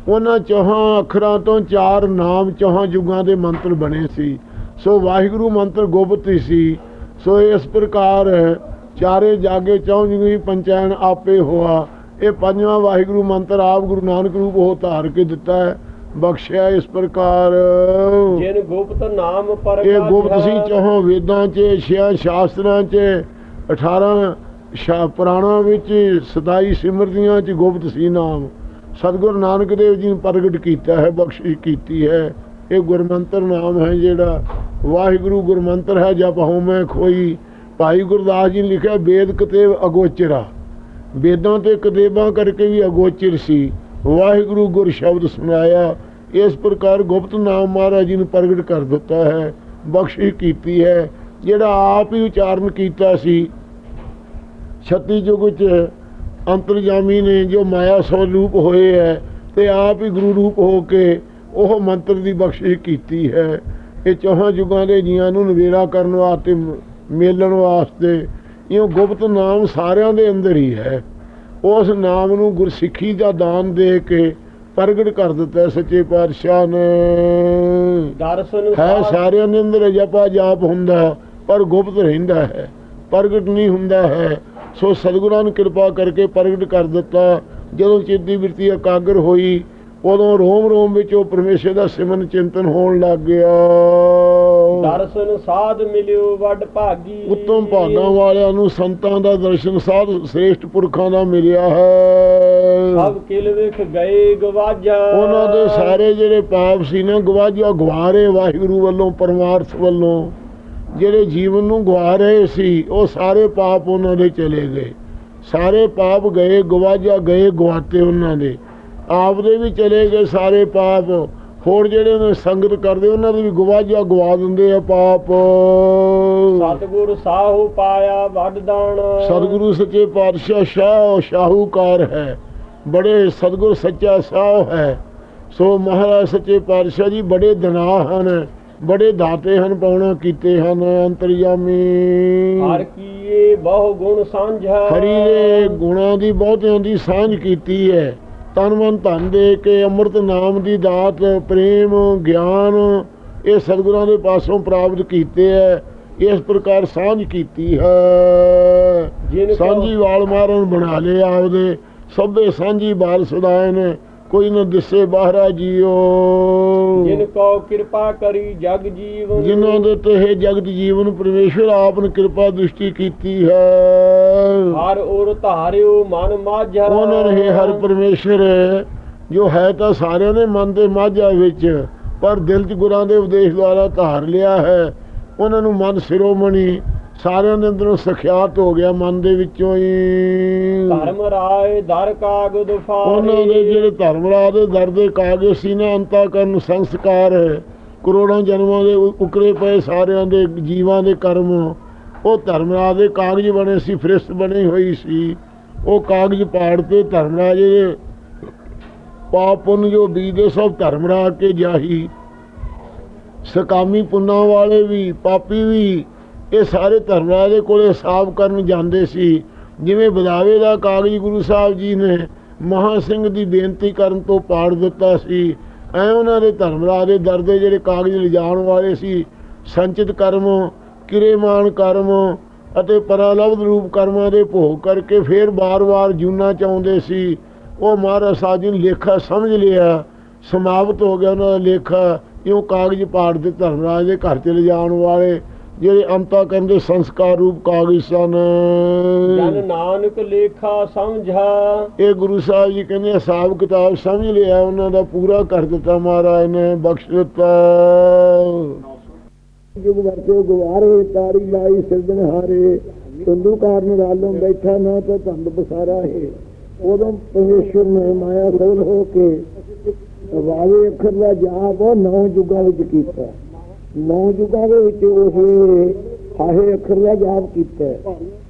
ਉਹਨਾਂ ਚੌਹਾਂ ਅੱਖਰਾਂ ਤੋਂ ਚਾਰ ਨਾਮ ਚੌਹਾਂ ਯੁੱਗਾਂ ਦੇ ਮੰਤਰ ਬਣੇ ਸੀ। ਸੋ ਵਾਹਿਗੁਰੂ ਮੰਤਰ ਗੁਪਤ ਹੀ ਸੀ। ਸੋ ਇਸ ਪ੍ਰਕਾਰ ਚਾਰੇ ਜਾਗੇ ਚੌਂ ਯੁਗੀ ਪੰਚੈਨ ਆਪੇ ਹੋਆ। ਇਹ ਪੰਜਵਾਂ ਵਾਹਿਗੁਰੂ ਮੰਤਰ ਆਪ ਗੁਰੂ ਨਾਨਕ ਰੂਪ ਹੋ ਧਾਰ ਕੇ ਦਿੱਤਾ ਹੈ। ਬਖਸ਼ਿਆ ਇਸ ਪ੍ਰਕਾਰ। ਜਿਨ ਗੁਪਤ ਨਾਮ ਪਰਗਾ ਇਹ ਗੁਪਤ ਸੀ ਚੌਹਾਂ ਵੇਦਾਂ 'ਚ ਛਿਆਂ ਸ਼ਾਸਤਰਾਂ 'ਚ 18 ਸ਼ਾ ਪੁਰਾਣਾਂ ਵਿੱਚ 27 ਸਿਮਰਤੀਆਂ 'ਚ ਗੁਪਤ ਸੀ ਨਾਮ। ਸਤਿਗੁਰੂ ਨਾਨਕ ਦੇਵ ਜੀ ਨੇ ਪ੍ਰਗਟ ਕੀਤਾ ਹੈ, ਬਖਸ਼ਿਸ਼ ਕੀਤੀ ਹੈ। ਇਹ ਗੁਰਮੰਤਰ ਨਾਮ ਹੈ ਜਿਹੜਾ ਵਾਹਿਗੁਰੂ ਗੁਰਮੰਤਰ ਹੈ, ਜਪ ਹਉਮੈ ਖੋਈ। ਭਾਈ ਗੁਰਦਾਸ ਜੀ ਨੇ ਲਿਖਿਆ, ਵੇਦ ਕਤੇਵ ਅਗੋਚਰਾ। ਵੇਦਾਂ ਤੇ ਕਤੇਬਾਂ ਕਰਕੇ ਵੀ ਅਗੋਚਰ ਸੀ। ਵਾਹਿਗੁਰੂ ਗੁਰ ਸ਼ਬਦ ਸੁਣਾਇਆ। ਇਸ ਪ੍ਰਕਾਰ ਗੁਪਤ ਨਾਮ ਮਹਾਰਾਜ ਜੀ ਨੂੰ ਪ੍ਰਗਟ ਕਰ ਦਿੱਤਾ ਹੈ, ਬਖਸ਼ਿਸ਼ ਕੀਤੀ ਹੈ। ਜਿਹੜਾ ਆਪ ਹੀ ਉਚਾਰਨ ਕੀਤਾ ਸੀ ਛੱਤੀ ਯੁੱਗ ਚ ਅੰਤਰਜਾਮੀ ਨੇ ਜੋ ਮਾਇਆ ਸਰੂਪ ਹੋਏ ਹੈ ਤੇ ਆਪ ਹੀ ਗੁਰੂ ਰੂਪ ਹੋ ਕੇ ਉਹ ਮੰਤਰ ਦੀ ਬਖਸ਼ਿਸ਼ ਕੀਤੀ ਹੈ। ਇਹ ਚੌਹਾਂ ਯੁਗਾਂ ਦੇ ਜੀਆਂ ਨੂੰ ਨਿਵੇੜਾ ਕਰਨ ਵਾਸਤੇ ਮੇਲਣ ਵਾਸਤੇ ਇਹ ਗੁਪਤ ਨਾਮ ਸਾਰਿਆਂ ਦੇ ਅੰਦਰ ਹੀ ਹੈ। ਉਸ ਨਾਮ ਨੂੰ ਗੁਰਸਿੱਖੀ ਦਾ ਦਾਨ ਦੇ ਕੇ ਪ੍ਰਗਟ ਕਰ ਦਿੱਤਾ ਸੱਚੇ ਪਾਤਸ਼ਾਹ ਨੇ। ਦਰਸ਼ਨ ਹੈ ਸਾਰਿਆਂ ਦੇ ਅੰਦਰ ਜਪਾ ਜਾਪ ਹੁੰਦਾ ਪਰ ਗੁਪਤ ਰਹਿੰਦਾ ਹੈ ਪ੍ਰਗਟ ਨਹੀਂ ਹੁੰਦਾ ਹੈ। ਸੋ ਸਤਿਗੁਰਾਂ ਨੇ ਕਿਰਪਾ ਕਰਕੇ ਪ੍ਰਗਟ ਕਰ ਦਿੱਤਾ। ਜਦੋਂ ਚਿੱਤ ਦੀ ਬਿਰਤੀ ਇਕਾਗਰ ਹੋਈ ਉਦੋਂ ਰੋਮ ਰੋਮ ਵਿੱਚ ਉਹ ਪਰਮੇਸ਼ਰ ਦਾ ਸਿਮਰਨ ਚਿੰਤਨ ਹੋਣ ਲੱਗ ਗਿਆ। ਦਰਸ਼ਨ ਸਾਧ ਮਿਲਿਓ ਵੱਡ ਭਾਗੀ। ਉੱਤਮ ਭਾਗਾਂ ਵਾਲਿਆਂ ਨੂੰ ਸੰਤਾਂ ਦਾ ਦਰਸ਼ਨ ਸਾਧ ਸ੍ਰੇਸ਼ਟ ਪੁਰਖਾਂ ਦਾ ਮਿਲਿਆ ਹੈ। ਸਭ ਕਿਲ ਵਿਖ ਗਏ ਗਵਾਜਾ। ਉਹਨਾਂ ਦੇ ਸਾਰੇ ਜਿਹੜੇ ਪਾਪ ਸੀ ਨਾ ਗਵਾਜਾ ਗਵਾਰੇ ਵਾਹਿਗੁਰੂ ਵੱਲੋਂ ਪਰਮਾਰਥ ਵੱਲੋਂ। ਜਿਹੜੇ ਜੀਵਨ ਨੂੰ ਗਵਾ ਰਹੇ ਸੀ ਉਹ ਸਾਰੇ ਪਾਪ ਉਹਨਾਂ ਦੇ ਚਲੇ ਗਏ। ਸਾਰੇ ਪਾਪ ਗਏ ਗਵਾਜਾ ਗਏ ਗਵਾਤੇ ਉਹਨਾਂ ਦੇ। ਆਪ ਦੇ ਵੀ ਚਲੇ ਗਏ ਸਾਰੇ ਪਾਪ। ਹੋਰ ਜਿਹੜੇ ਨੇ ਸੰਗਤ ਕਰਦੇ ਉਹਨਾਂ ਦੇ ਵੀ ਗਵਾਜਾ ਗਵਾ ਦਿੰਦੇ ਆ ਪਾਪ। ਸਤਿਗੁਰ ਸਾਹੂ ਪਾਇਆ ਵੱਡ ਦਾਣਾ। ਸਤਿਗੁਰੂ ਸੱਚੇ ਪਾਤਸ਼ਾਹ ਸ਼ਾਹ ਸ਼ਾਹੂਕਾਰ ਹੈ। ਬੜੇ ਸਤਿਗੁਰ ਸੱਚਾ ਸਾਹ ਹੈ। ਸੋ ਮਹਾਰਾਜ ਸੱਚੇ ਪਾਤਸ਼ਾਹ ਜੀ ਬੜੇ ਦਨਾ ਹਨ। ਬੜੇ ਦਾਤੇ ਹਨ ਪਾਉਣਾ ਕੀਤੇ ਹਨ ਅੰਤਰਜਾਮੀ ਹਰ ਕੀਏ ਬਹੁ ਗੁਣ ਸਾਂਝਾ। ਹਰੀ ਦੇ ਗੁਣਾਂ ਦੀ ਬਹੁਤਿਆਂ ਦੀ ਸਾਂਝ ਕੀਤੀ ਹੈ ਤਨ ਮਨ ਧਨ ਦੇ ਕੇ ਅੰਮ੍ਰਿਤ ਨਾਮ ਦੀ ਦਾਤ ਪ੍ਰੇਮ ਗਿਆਨ ਇਹ ਸਤਿਗੁਰਾਂ ਦੇ ਪਾਸੋਂ ਪ੍ਰਾਪਤ ਕੀਤੇ ਹੈ ਇਸ ਪ੍ਰਕਾਰ ਸਾਂਝ ਕੀਤੀ ਹੈ। ਸਾਂਝੀ ਵਾਲ ਮਾਰਨ ਬਣਾ ਲਿਆ ਆਪਦੇ। ਸਭੇ ਸਾਂਝੀ ਬਾਲ ਸਦਾਏ ਨੇ। ਕੋਈ ਨਾ ਦਿਸੇ ਬਾਹਰਾ ਜੀਓ। ਜਿਨ ਕੋ ਕਿਰਪਾ ਕਰੀ ਜਗ ਜੀਵਨ। ਜਿਨ੍ਹਾਂ ਦੇ ਤੇ ਇਹ ਜਗਤ ਜੀਵਨ ਪਰਮੇਸ਼ਰ ਆਪ ਨੇ ਕਿਰਪਾ ਦ੍ਰਿਸ਼ਟੀ ਕੀਤੀ ਹੈ। ਹਰ ਔਰ ਧਾਰਿਓ ਮਨ ਮਾਝਾ। ਉਹਨਾਂ ਨੇ ਹਰ ਪਰਮੇਸ਼ਰ ਜੋ ਹੈ ਤਾਂ ਸਾਰਿਆਂ ਦੇ ਮਨ ਦੇ ਮਾਝਾ ਵਿੱਚ ਪਰ ਦਿਲ 'ਚ ਗੁਰਾਂ ਦੇ ਉਪਦੇਸ਼ ਦੁਆਰਾ ਧਾਰ ਲਿਆ ਹੈ। ਉਹਨਾਂ ਨੂੰ ਮਨ ਸਿਰੋਮਣੀ ਸਾਰਿਆਂ ਦੇ ਅੰਦਰੋਂ ਸਖਿਆਤ ਹੋ ਗਿਆ ਮਨ ਦੇ ਵਿੱਚੋਂ ਹੀ। ਧਰਮ ਰਾਏ ਦਰ ਕਾਗਦ ਉਹਨਾਂ ਦੇ ਜਿਹੜੇ ਧਰਮਰਾ ਦੇ ਦਰ ਦੇ ਕਾਗਜ਼ ਸੀ ਨਾ ਅੰਤਾ ਕਰਨ ਸੰਸਕਾਰ ਕਰੋੜਾਂ ਜਨਮਾਂ ਦੇ ਉਕਰੇ ਪਏ ਸਾਰਿਆਂ ਦੇ ਜੀਵਾਂ ਦੇ ਕਰਮ। ਉਹ ਧਰਮਰਾ ਦੇ ਕਾਗਜ਼ ਬਣੇ ਸੀ ਫਰਿਸ਼ਤ ਬਣੀ ਹੋਈ ਸੀ। ਉਹ ਕਾਗਜ਼ ਪਾੜ ਤੇ ਧਰਮਰਾਜ ਦੇ ਪਾਪ ਪੁੰਨ ਜੋ ਬੀਜਦੇ ਸਭ ਧਰਮਰਾ ਕੇ ਜਾਹੀ। ਸਕਾਮੀ ਪੁੰਨਾਂ ਵਾਲੇ ਵੀ ਪਾਪੀ ਵੀ ਇਹ ਸਾਰੇ ਧਰਮਰਾਜ ਦੇ ਕੋਲੇ ਹਿਸਾਬ ਕਰਨ ਜਾਂਦੇ ਸੀ। ਜਿਵੇਂ ਬਦਾਵੇ ਦਾ ਕਾਗਜ਼ ਗੁਰੂ ਸਾਹਿਬ ਜੀ ਨੇ ਮਹਾ ਸਿੰਘ ਦੀ ਬੇਨਤੀ ਕਰਨ ਤੋਂ ਪਾੜ ਦਿੱਤਾ ਸੀ, ਐ ਉਹਨਾਂ ਦੇ ਧਰਮਰਾਜ ਦੇ ਦਰ ਦੇ ਜਿਹੜੇ ਕਾਗਜ਼ ਲਿਜਾਣ ਵਾਲੇ ਸੀ, ਸੰਚਿਤ ਕਰਮ, ਕਿਰੇਮਾਨ ਕਰਮ ਅਤੇ ਪਰਾਲਬਧ ਰੂਪ ਕਰਮਾਂ ਦੇ ਭੋਗ ਕਰਕੇ ਫੇਰ ਬਾਰ-ਬਾਰ ਜੂਨਾ ਚਾਹੁੰਦੇ ਸੀ। ਉਹ ਮਹਾਰਾਜ ਸਾਹਿਬ ਜੀ ਨੇ ਲੇਖਾ ਸਮਝ ਲਿਆ, ਸਮਾਪਤ ਹੋ ਗਿਆ ਉਹਨਾਂ ਦਾ ਲੇਖਾ, ਇਉਂ ਕਾਗਜ਼ ਪਾੜ ਦੇ ਧਰਮਰਾਜ ਦੇ ਘਰ ਚ ਲਿਜਾਣ ਵਾਲੇ। ਜਿਹੜੇ ਅੰਤਾ ਕਰਨ ਦੇ ਸੰਸਕਾਰ ਰੂਪ ਕਾਗਜ਼ ਸਨ। ਜਨ ਨਾਨਕ ਲੇਖਾ ਸਮਝਾ। ਇਹ ਗੁਰੂ ਸਾਹਿਬ ਜੀ ਕਹਿੰਦੇ ਹਿਸਾਬ ਕਿਤਾਬ ਸਮਝ ਲਿਆ ਉਹਨਾਂ ਦਾ ਪੂਰਾ ਕਰ ਦਿੱਤਾ ਮਹਾਰਾਜ ਨੇ ਬਖਸ਼ ਦਿੱਤਾ। ਜੁਗ ਵਰਤੇ ਗਵਾਰੇ ਤਾਰੀ ਲਾਈ ਸਿਰਦਨ ਹਾਰੇ ਸੰਧੂ ਕਾਰਨ ਰਾਲੋਂ ਬੈਠਾ ਨਾ ਤਾਂ ਧੰਦ ਬਸਾਰਾ ਹੈ। ਉਦੋਂ ਪਰਮੇਸ਼ਰ ਨੇ ਮਾਇਆ ਖੋਲ ਹੋ ਕੇ ਵਾਵੇ ਅੱਖਰ ਦਾ ਜਾਪ ਉਹ ਨੌ ਯੁੱਗਾਂ ਵਿੱਚ ਕੀਤਾ। ਨੌ ਯੁੱਗਾਂ ਦੇ ਵਿੱਚ ਉਸ ਹਾਹੇ ਅੱਖਰ ਦਾ ਜਾਪ ਕੀਤਾ।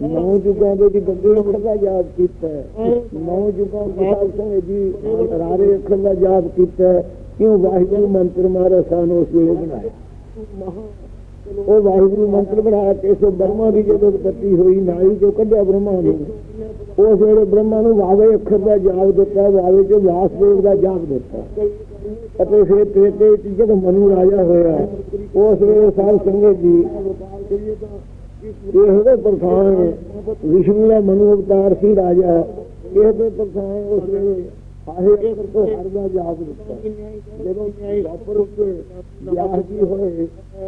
ਨੌ ਯੁੱਗਾਂ ਦੇ ਵਿੱਚ ਗੰਦੇ ਅੱਖਰ ਦਾ ਜਾਪ ਕੀਤਾ। ਨੌ ਯੁੱਗਾਂ ਵਿਸਾਲ ਸਿੰਘ ਜੀ ਰਾਰੇ ਅੱਖਰ ਦਾ ਜਾਪ ਕੀਤਾ। ਕਿਉਂ ਵਾਹਿਗੁਰੂ ਮੰਤਰ ਮਹਾਰਾਜ ਸਾਨੂੰ ਉਸ ਵੇਲੇ ਬਣਾਇਆ? ਉਹ ਵਾਹਿਗੁਰੂ ਮੰਤਰ ਬਣਾ ਕੇ ਸੋ ਬ੍ਰਹਮਾ ਦੀ ਜਦੋਂ ਉਤਪਤੀ ਹੋਈ ਨਾਲੀ ਚੋਂ ਕੱਢਿਆ ਬ੍ਰਹਮਾ ਨੂੰ, ਉਸ ਵੇਲੇ ਬ੍ਰਹਮਾ ਨੂੰ ਵਾਵੇ ਅੱਖਰ ਦਾ ਜਾਪ ਦਿੱਤਾ, ਵਾਵੇ ਚੋਂ ਵਾਸਦੇਵ ਦਾ ਜਾਪ ਦਿੱਤਾ। ਅਤੇ ਫਿਰ ਤੇਤੇ ਵਿੱਚ ਜਦੋਂ ਮਨੂ ਰਾਜਾ ਹੋਇਆ, ਉਸ ਵੇਲੇ ਸਾਧ ਸੰਗਤ ਜੀ ਇਹ ਉਹਦੇ ਪ੍ਰਧਾਨ ਵਿਸ਼ਨੂੰ ਦਾ ਮਨੂ ਅਵਤਾਰ ਸੀ ਰਾਜਾ, ਇਹ ਦੇ ਪ੍ਰਧਾਨ ਉਸ ਵੇਲੇ ਆਹੇ ਅੱਖਰ ਤੋਂ ਹਰ ਦਾ ਦਿੱਤਾ। ਜਦੋਂ ਵਾਪਰ ਉੱਤੇ ਵਿਆਹ ਜੀ ਹੋਏ,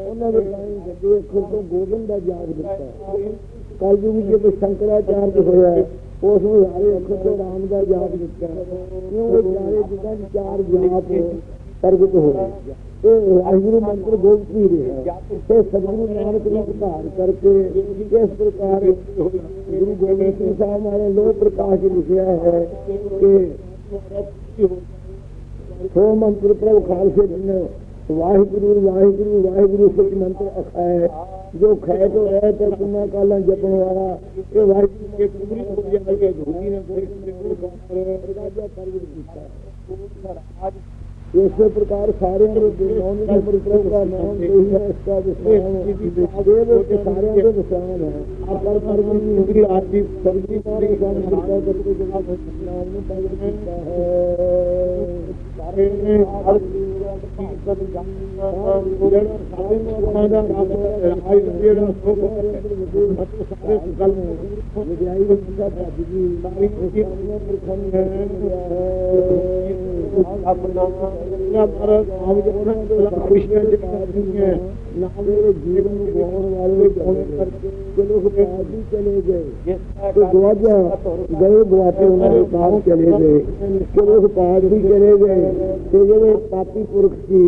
ਉਹਨਾਂ ਦੇ ਟਾਈਮ ਗੱਡੇ ਅੱਖਰ ਤੋਂ ਗੋਬਿੰਦ ਦਾ ਜਾਪ ਦਿੱਤਾ। ਕਲਯੁਗ ਵਿੱਚ ਜਦੋਂ ਸ਼ੰਕਰਾਚਾਰਜ ਹੋਇਆ ਉਸ ਨੂੰ ਸਾਰੇ ਅੱਖਰ ਰਾਮ ਦਾ ਜਾਪ ਦਿੱਤਾ ਕਿਉਂ ਇਹ ਚਾਰੇ ਜੁਗਾਂ ਚਾਰ ਜਾਪ ਪ੍ਰਗਟ ਹੋਏ। ਇਹ ਵਾਹਿਗੁਰੂ ਮੰਤਰ ਗੋਬਿੰਦ ਹੀ ਰਿਹਾ ਤੇ ਸਤਿਗੁਰੂ ਨਾਨਕ ਨੂੰ ਧਾਰ ਕਰਕੇ ਇਸ ਪ੍ਰਕਾਰ ਗੁਰੂ ਗੋਬਿੰਦ ਸਿੰਘ ਸਾਹਿਬ ਮਾਰੇ ਲੋਹ ਪ੍ਰਕਾਸ਼ ਲਿਖਿਆ ਹੈ ਕਿ ਸੋ ਮੰਤਰ ਪ੍ਰਭ ਖਾਲਸੇ ਨੇ ਵਾਹਿਗੁਰੂ ਵਾਹਿਗੁਰੂ ਵਾਹਿਗੁਰੂ ਸਚ ਮੰਤਰ ਅਖਾਏ ਜੋ ਖੈ ਤੋਂ ਹੈ ਤੇ ਪੁਨਾ ਕਾਲਾਂ ਜਪਣ ਵਾਲਾ ਇਹ ਵਾਹਿਗੁਰੂ ਕੇ ਪੂਰੀ ਹੋ ਜਾਏ ਧੂਰੀ ਨੇ ਕੋਈ ਕੋਈ ਰਾਜਾ ਪ੍ਰਗਟ ਕੀਤਾ ਇਸੇ ਪ੍ਰਕਾਰ ਸਾਰਿਆਂ ਦੇ ਨਾਮ ਦੇ ਪ੍ਰਭੂ ਦਾ ਨਾਮ ਇਹੀ ਹੈ ਇਸ ਦਾ ਵਿਸ਼ਵਾਸ ਵਿੱਚ ਸਾਰਿਆਂ ਦੇ ਵਿਸ਼ਵਾਸ ਹੈ ਆਪਰ ਪਰਮ ਦੀ ਆਰਤੀ ਸਰਦੀ ਸਾਨੂੰ ਕਿਰਪਾ ਕਰਕੇ ਜਨਾਬ ਨਾਮ ਨੂੰ ਕੀਤਾ ਹੈ ਸਾਰੇ ਹਰ ਜਿਹੜਾ ਸਾਰੇ ਨੂੰ ਦਾ ਰਾਜ ਜਿਹੜਾ ਸੋਖ ਮਤ ਸਾਰੇ ਗੱਲ ਵਿਦਿਆਈ ਵਿੱਚ ਦਾ ਜੀ ਸਾਰੀ ਕੀ ਪ੍ਰਖੰਡ ਹੈ ਆਪਣਾ ਨਾ ਪਰ ਆਪ ਜਪਣਾ ਤੇ ਖੁਸ਼ੀਆਂ ਚ ਨਾਮ ਦੇ ਜੀਵਨ ਨੂੰ ਗਵਾਉਣ ਵਾਲੇ ਹੋਣੇ ਕਰਕੇ ਤੇ ਗਵਾਜਾ ਗਏ। ਗਵਾਤੇ ਉਹਨਾਂ ਦੇ ਚਲੇ ਗਏ। ਤੇ ਜਿਹੜੇ ਪਾਪੀ ਪੁਰਖ ਸੀ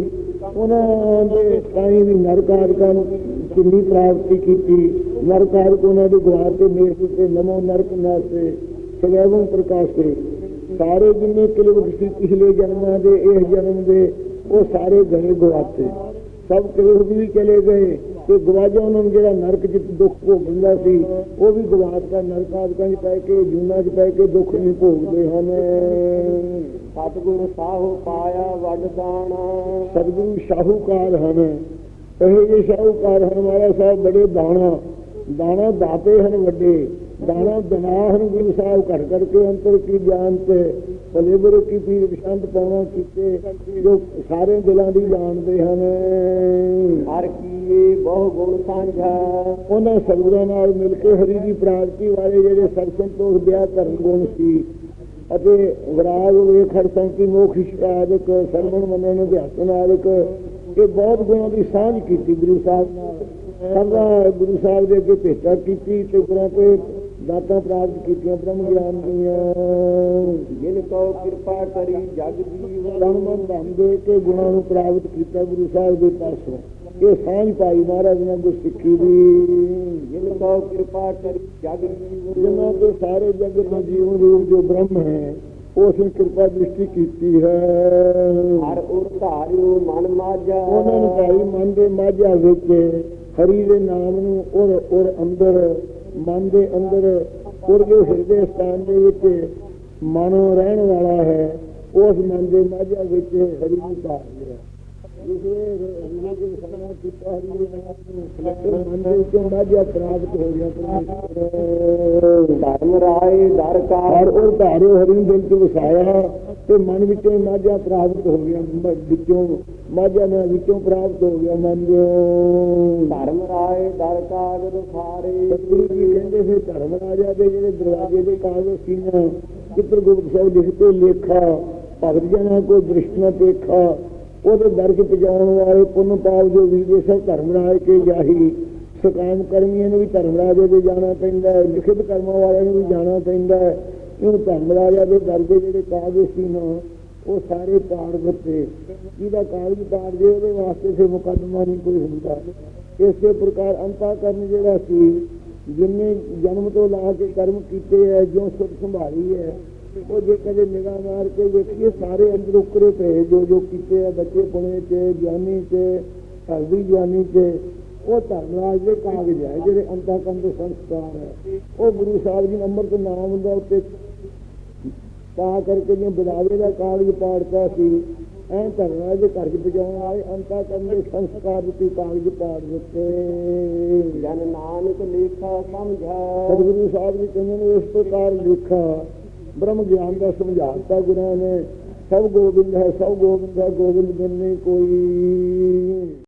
ਉਹਨਾਂ ਦੇ ਕਾਈ ਵੀ ਨਰਕਾਰਕਾਂ ਨੂੰ ਕਿੰਨੀ ਪ੍ਰਾਪਤੀ ਕੀਤੀ। ਨਰਕਾਰਕ ਉਹਨਾਂ ਦੇ ਗਵਾਤੇ ਮੇਸ਼ ਉੱਤੇ ਨਮੋ ਨਰਕ ਨਾਸੇ ਸਵੈਵੰ ਪ੍ਰਕਾਸ਼ੇ। ਸਾਰੇ ਜਿੰਨੇ ਕਿਲਵਕ ਸੀ ਪਿਛਲੇ ਜਨਮਾਂ ਦੇ ਇਸ ਜਨਮ ਦੇ ਉਹ ਸਾਰੇ ਗਏ ਗਵਾਤੇ ਸਭ ਕਿਲਵਕ ਵੀ ਚਲੇ ਗਏ। ਤੇ ਗਵਾਜਾ ਉਹਨਾਂ ਨੂੰ ਜਿਹੜਾ ਨਰਕ ਚ ਦੁੱਖ ਭੋਗਦਾ ਸੀ ਉਹ ਵੀ ਗਵਾਤਾ ਨਰਕਾਦਿਕਾਂ ਚ ਪੈ ਕੇ ਜੂਨਾ ਚ ਪੈ ਕੇ ਦੁੱਖ ਨਹੀਂ ਭੋਗਦੇ ਹਨ। ਸਤਿਗੁਰ ਸਾਹੋ ਪਾਇਆ ਵੱਡ ਦਾਣਾ ਸਤਿਗੁਰੂ ਸ਼ਾਹੂਕਾਰ ਹਨ। ਇਹ ਜੇ ਸ਼ਾਹੂਕਾਰ ਹਨ ਮਹਾਰਾਜ ਸਾਹਿਬ ਬੜੇ ਦਾਣਾ। ਦਾਣਾ ਦਾਤੇ ਹਨ ਵੱਡੇ। ਦਾਣਾ ਦਨਾ ਹਨ ਗੁਰੂ ਸਾਹਿਬ ਘੜ ਘੜ ਕੇ ਅੰਤਰ ਕੀ ਗਿਆਨ ਤੇ ਭਲੇਬਰ ਕੀ ਪੀਰ ਵਿਸ਼ੰਤ ਪਾਉਣਾ ਕੀਤੇ ਜੋ ਸਾਰੇ ਦਿਲਾਂ ਦੀ ਜਾਣਦੇ ਹਨ। ਹਰ ਕੀਏ ਬਹੁ ਗੁਣ ਸਾਂਝਾ। ਉਹਨਾਂ ਸਤਿਗੁਰਾਂ ਨਾਲ ਮਿਲ ਕੇ ਹਰੀ ਦੀ ਪ੍ਰਾਪਤੀ ਵਾਲੇ ਜਿਹੜੇ ਸਤ ਸੰਤੋਖ ਦਿਆ ਧਰਮ ਗੁਣ ਸੀ ਅਤੇ ਵਿਰਾਗ ਵੇਖ ਹਰ ਸੰਕੀ ਮੋਖ ਇਸ਼ਾਦਕ ਸਰਵਣ ਮੰਨਣ ਅਧਿਆਤਮ ਆਦਿਕ ਇਹ ਬਹੁਤ ਗੁਣਾਂ ਦੀ ਸਾਂਝ ਕੀਤੀ ਗੁਰੂ ਸਾਹਿਬ ਨਾਲ। ਸਭਾ ਗੁਰੂ ਸਾਹਿਬ ਦੇ ਅੱਗੇ ਭੇਟਾ ਕੀਤੀ ਤੇ ਗੁਰਾਂ ਤੇ ਦਾਤਾਂ ਪ੍ਰਾਪਤ ਕੀਤੀਆਂ ਬ੍ਰਹਮ ਗਿਆਨ ਦੀਆਂ। ਜਿਨ ਕੋ ਕਿਰਪਾ ਕਰੀ ਜਗ ਜੀਵਨ। ਮਨ ਧਨ ਦੇ ਕੇ ਗੁਣਾਂ ਨੂੰ ਪ੍ਰਾਪਤ ਕੀਤਾ ਗੁਰੂ ਸਾਹਿਬ ਦੇ ਪਾਸੋਂ। ਇਹ ਸਾਂਝ ਪਾਈ ਮਹਾਰਾਜ ਨੇ ਗੁਰਸਿੱਖੀ ਦੀ। ਜਿਨ ਕੋ ਕਿਰਪਾ ਕਰੀ ਜਗ ਜੀਵਨ। ਜਿਨ੍ਹਾਂ ਦੇ ਸਾਰੇ ਜਗਤ ਦਾ ਜੀਵਨ ਰੂਪ ਜੋ ਬ੍ਰਹਮ ਹੈ ਉਸ ਨੇ ਕਿਰਪਾ ਦ੍ਰਿਸ਼ਟੀ ਕੀਤੀ ਹੈ। ਹਰ ਉਰ ਧਾਰਿਓ ਮਨ ਮਾਝਾ। ਉਹਨਾਂ ਨੇ ਭਾਈ ਮਨ ਦੇ ਮਾਝਾ ਵਿੱਚ ਹਰੀ ਦੇ ਨਾਮ ਨੂੰ ਔਰ ਔਰ ਅੰਦਰ ਮਨ ਦੇ ਅੰਦਰ ਔਰ ਹਿਰਦੇ ਸਥਾਨ ਦੇ ਵਿੱਚ ਮਨ ਰਹਿਣ ਵਾਲਾ ਹੈ, ਉਸ ਮਨ ਦੇ ਮਾਝਾ ਵਿੱਚ ਹਰੀ ਦਾ ਧਰਮ ਰਾਏ ਦਰ ਕਾ ਹਰ ਉਹ ਧਾਰੇ ਹਰੀ ਦਿਲ ਚ ਵਸਾਇਆ ਤੇ ਮਨ ਵਿੱਚੋਂ ਮਾਝਾ ਪ੍ਰਾਪਤ ਹੋ ਗਿਆ ਵਿੱਚੋਂ ਮਾਝਾ ਨੇ ਵਿੱਚੋਂ ਪ੍ਰਾਪਤ ਹੋ ਗਿਆ ਮਨ ਜੋ ਧਰਮ ਰਾਏ ਦਰ ਕਾਗਦ ਸਾਰੇ ਸਤਿਗੁਰੂ ਜੀ ਕਹਿੰਦੇ ਫਿਰ ਧਰਮ ਰਾਜਾ ਦੇ ਜਿਹੜੇ ਦਰਵਾਜ਼ੇ ਦੇ ਕਾਗਜ਼ ਸੀ ਨਾ ਚਿੱਤਰ ਗੁਪਤ ਸਾਹਿਬ ਲਿਖਤੇ ਲੇਖਾ ਭਗਤ ਜਨਾਂ ਕੋ ਦ੍ਰਿਸ਼ਟ ਦੇਖਾ ਉਹਦੇ ਦਰਜ ਚ ਵਾਲੇ ਪੁੰਨ ਪਾਪ ਜੋ ਵੀਰੇ ਸਭ ਧਰਮ ਰਾਜ ਕੇ ਜਾਹੀ, ਸਕਾਮ ਕਰਮੀਆਂ ਨੂੰ ਵੀ ਧਰਮ ਰਾਜੇ ਦੇ ਜਾਣਾ ਪੈਂਦਾ ਹੈ, ਲਿਖਿਤ ਕਰਮਾਂ ਵਾਲਿਆਂ ਨੂੰ ਵੀ ਜਾਣਾ ਪੈਂਦਾ ਹੈ। ਇਹ ਧਰਮ ਰਾਜਾ ਦੇ ਦਰ ਦੇ ਜਿਹੜੇ ਕਾਗਜ਼ ਸੀ ਨਾ, ਉਹ ਸਾਰੇ ਪਾੜ ਦਿੱਤੇ। ਜਿਹਦਾ ਕਾਗਜ਼ ਪਾੜ ਜੇ, ਉਹਦੇ ਵਾਸਤੇ ਫਿਰ ਮੁਕੱਦਮਾ ਨਹੀਂ ਕੋਈ ਹੁੰਦਾ। ਇਸੇ ਪ੍ਰਕਾਰ ਅੰਤਾ ਕਰਨ ਜਿਹੜਾ ਸੀ, ਜਿੰਨੇ ਜਨਮ ਤੋਂ ਲਾ ਕੇ ਕਰਮ ਕੀਤੇ ਹੈ ਜੋ ਸੁਖ ਸੰਭਾਲੀ ਹੈ ਉਹ ਜੇ ਕਦੇ ਨਿਗਾਹ ਮਾਰ ਕੇ ਵੇਖੀਏ ਸਾਰੇ ਅੰਦਰ ਉਕਰੇ ਪਏ ਜੋ ਜੋ ਕੀਤੇ ਹੈ ਬੱਚੇ ਪੁਣੇ ਤੇ ਜਵਾਨੀ ਤੇ ਹਲਦੀ ਜਵਾਨੀ ਤੇ ਉਹ ਧਰਮਰਾਜ ਦੇ ਕਾਗਜ਼ ਹੈ ਜਿਹੜੇ ਅੰਤਾ ਕਰਨ ਦੇ ਸੰਸਕਾਰ ਹੈ ਉਹ ਗੁਰੂ ਸਾਹਿਬ ਜੀ ਨੇ ਅੰਮ੍ਰਿਤ ਨਾਮ ਦਾ ਉੱਤੇ ਤਾਂ ਕਰਕੇ ਜੇ ਬਦਾਵੇ ਦਾ ਕਾਗਜ਼ ਪਾੜਤਾ ਸੀ ਐ ਧਰਮਰਾਜ ਦੇ ਘਰ ਪਜਾਉਣ ਵਾਲੇ ਅੰਤਾ ਕਰਨ ਦੇ ਸੰਸਕਾਰ ਰੂਪੀ ਕਾਗਜ਼ ਪਾੜ ਦਿੱਤੇ। ਜਨ ਨਾਨਕ ਲੇਖਾ ਸਮਝਾ। ਸਤਿਗੁਰੂ ਸਾਹਿਬ ਜੀ ਕਹਿੰਦੇ ਨੇ ਇਸ ਪ੍ਰਕਾਰ ਲਿਖਾ ਬ੍ਰਹਮ ਗਿਆਨ ਦਾ ਸਮਝਾਤਾ ਗੁਰਾਂ ਨੇ। ਸਭ ਗੋਬਿੰਦ ਹੈ, ਸਭ ਗੋਬਿੰਦ ਹੈ ਗੋਬਿੰਦ ਬਿਨ ਨਹੀਂ ਕੋਈ